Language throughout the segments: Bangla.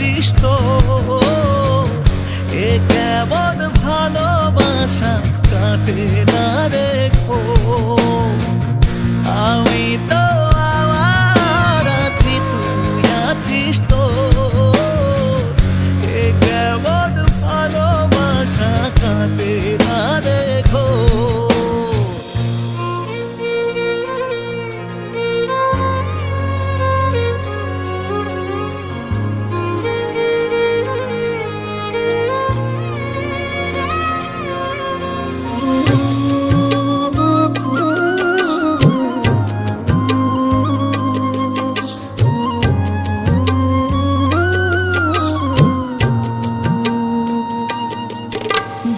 আছিস তো এ কেমন ভালোবাসা কাটে।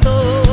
estoy.